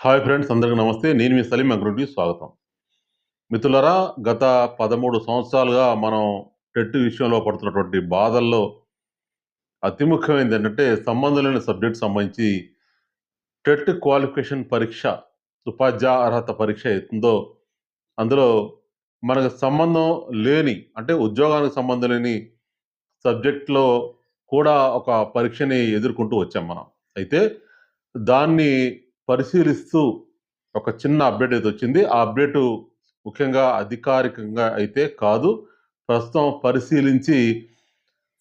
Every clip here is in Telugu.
హాయ్ ఫ్రెండ్స్ అందరికీ నమస్తే. నేను మీ సలీం అగ్రోటి స్వాగతం. మిత్రులరా గత పదమూడు సంవత్సరాలుగా మనం టెట్ విషయంలో పడుతున్నటువంటి బాధల్లో అతి ముఖ్యమైనది ఏంటంటే సంబంధం లేని సబ్జెక్ట్ సంబంధించి టెట్ క్వాలిఫికేషన్ పరీక్ష ఉపాధ్యాయ అర్హత పరీక్ష అవుతుందో అందులో మనకు సంబంధం లేని అంటే ఉద్యోగానికి సంబంధం లేని సబ్జెక్ట్లో కూడా ఒక పరీక్షని ఎదుర్కొంటూ వచ్చాం మనం. అయితే దాన్ని పరిశీలిస్తూ ఒక చిన్న అప్డేట్ అయితే వచ్చింది. ఆ అప్డేటు ముఖ్యంగా అధికారికంగా అయితే కాదు. ప్రస్తుతం పరిశీలించి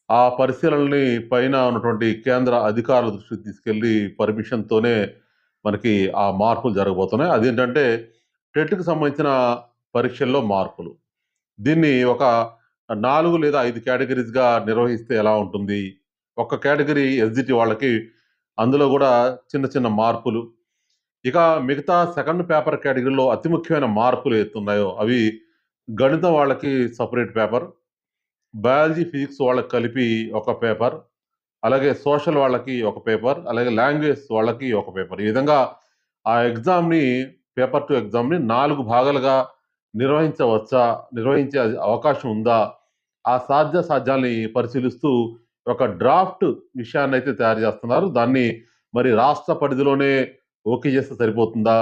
ఆ పరిశీలనని పైన ఉన్నటువంటి కేంద్ర అధికారుల దృష్టికి తీసుకెళ్ళి పర్మిషన్తోనే మనకి ఆ మార్పులు జరగబోతున్నాయి. అదేంటంటే టెట్కి సంబంధించిన పరీక్షల్లో మార్పులు. దీన్ని ఒక నాలుగు లేదా ఐదు కేటగిరీస్గా నిర్వహిస్తే ఎలా ఉంటుంది? ఒక కేటగిరీ ఎస్జిటి వాళ్ళకి అందులో కూడా చిన్న చిన్న మార్పులు ఇక మిగతా సెకండ్ పేపర్ కేటగిరీలో అతి ముఖ్యమైన మార్పులు ఎత్తున్నాయో అవి గణితం వాళ్ళకి సపరేట్ పేపర్ బయాలజీ ఫిజిక్స్ వాళ్ళకి కలిపి ఒక పేపర్ అలాగే సోషల్ వాళ్ళకి ఒక పేపర్ అలాగే లాంగ్వేజ్ వాళ్ళకి ఒక పేపర్. ఈ విధంగా ఆ ఎగ్జామ్ని పేపర్ టు ఎగ్జామ్ని నాలుగు భాగాలుగా నిర్వహించవచ్చా నిర్వహించే అవకాశం ఉందా ఆ సాధ్య సాధ్యాల్ని పరిశీలిస్తూ ఒక డ్రాఫ్ట్ విషయాన్ని అయితే తయారు చేస్తున్నారు. దాన్ని మరి రాష్ట్ర పరిధిలోనే ఓకే చేస్తే సరిపోతుందా?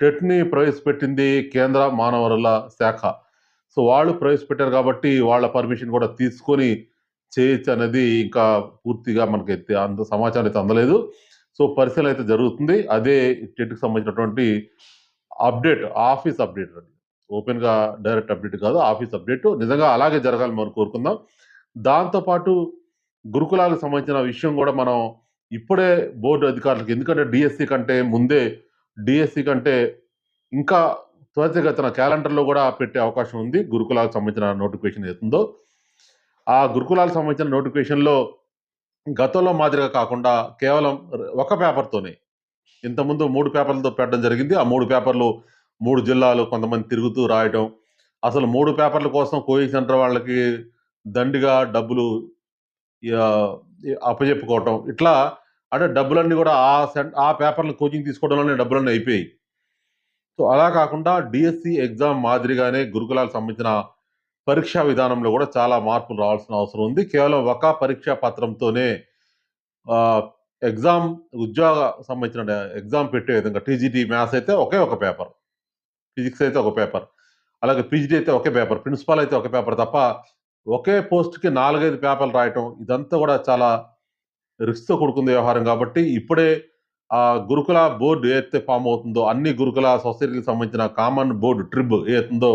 టెట్ని ప్రవేశపెట్టింది కేంద్ర మానవరుల శాఖ. సో వాళ్ళు ప్రవేశపెట్టారు కాబట్టి వాళ్ళ పర్మిషన్ కూడా తీసుకొని చేయొచ్చు అనేది ఇంకా పూర్తిగా మనకైతే అంత సమాచారం అయితే అందలేదు. సో పరిశీలన అయితే జరుగుతుంది. అదే టెట్కి సంబంధించినటువంటి అప్డేట్ ఆఫీస్ అప్డేట్ అండి. ఓపెన్గా డైరెక్ట్ అప్డేట్ కాదు ఆఫీస్ అప్డేట్. నిజంగా అలాగే జరగాలని మనం కోరుకుందాం. దాంతోపాటు గురుకులాలకు సంబంధించిన విషయం కూడా మనం ఇప్పుడే బోర్డు అధికారులకు ఎందుకంటే డిఎస్సి కంటే ముందే డిఎస్సి కంటే ఇంకా త్వరితగతన క్యాలెండర్లో కూడా పెట్టే అవకాశం ఉంది. గురుకులాలకు సంబంధించిన నోటిఫికేషన్ ఏతుందో ఆ గురుకులాలకు సంబంధించిన నోటిఫికేషన్లో గతంలో మాదిరిగా కాకుండా కేవలం ఒక పేపర్తోనే ఇంతకుముందు మూడు పేపర్లతో పెట్టడం జరిగింది. ఆ మూడు పేపర్లు మూడు జిల్లాలు కొంతమంది తిరుగుతూ రాయటం. అసలు మూడు పేపర్ల కోసం కోచింగ్ సెంటర్ వాళ్ళకి దండిగా డబ్బులు ఇక ఇట్లా అంటే డబ్బులన్నీ కూడా ఆ సెంట్ ఆ పేపర్లు కోచింగ్ తీసుకోవడంలోనే డబ్బులన్నీ అయిపోయాయి. సో అలా కాకుండా డిఎస్సి ఎగ్జామ్ మాదిరిగానే గురుకులాలకు సంబంధించిన పరీక్షా విధానంలో కూడా చాలా మార్పులు రావాల్సిన అవసరం ఉంది. కేవలం ఒక పరీక్షా పత్రంతోనే ఎగ్జామ్ ఉద్యోగ సంబంధించిన ఎగ్జామ్ పెట్టే విధంగా టీజీటీ మ్యాథ్స్ అయితే ఒకే ఒక పేపర్. ఫిజిక్స్ అయితే ఒక పేపర్. అలాగే పీజీటీ అయితే ఒకే పేపర్. ప్రిన్సిపాల్ అయితే ఒక పేపర్ తప్ప ఒకే పోస్ట్కి నాలుగైదు పేపర్లు రాయటం ఇదంతా కూడా చాలా రిస్క్తో కూడుకున్న వ్యవహారం కాబట్టి ఇప్పుడే ఆ గురుకుల బోర్డు ఏదైతే ఫామ్ అవుతుందో అన్ని గురుకుల సొసైటీకి సంబంధించిన కామన్ బోర్డు ట్రిబ్ ఏతుందో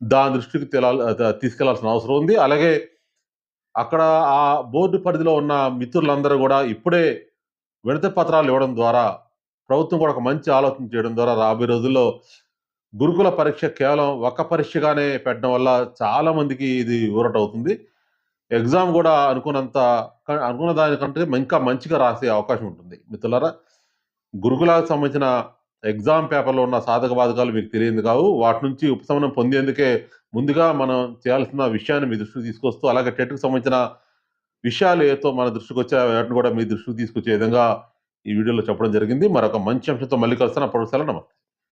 దాని దృష్టికి తెలాలి తీసుకెళ్ళాల్సిన అవసరం ఉంది. అలాగే అక్కడ ఆ బోర్డు పరిధిలో ఉన్న మిత్రులందరూ కూడా ఇప్పుడే వినతి పత్రాలు ఇవ్వడం ద్వారా ప్రభుత్వం కూడా ఒక మంచి ఆలోచన చేయడం ద్వారా రాబోయే రోజుల్లో గురుకుల పరీక్ష కేవలం ఒక పరీక్షగానే పెట్టడం వల్ల చాలామందికి ఇది ఊరట అవుతుంది. ఎగ్జామ్ కూడా అనుకున్నంత అనుకున్న దానికంటే ఇంకా మంచిగా రాసే అవకాశం ఉంటుంది. మిత్రులారా గురుకులాలకు సంబంధించిన ఎగ్జామ్ పేపర్లో ఉన్న సాధక బాధకాలు మీకు తెలియదు కావు. వాటి నుంచి ఉపశమనం పొందేందుకే ముందుగా మనం చేయాల్సిన విషయాన్ని మీ దృష్టికి తీసుకొస్తూ అలాగే టెట్కి సంబంధించిన విషయాలు ఏతో మన దృష్టికి వచ్చే వాటిని కూడా మీ దృష్టికి తీసుకొచ్చే విధంగా ఈ వీడియోలో చెప్పడం జరిగింది. మరొక మంచి అంశంతో మళ్ళీ కలుస్తాను. అప్పుడు నమస్తే.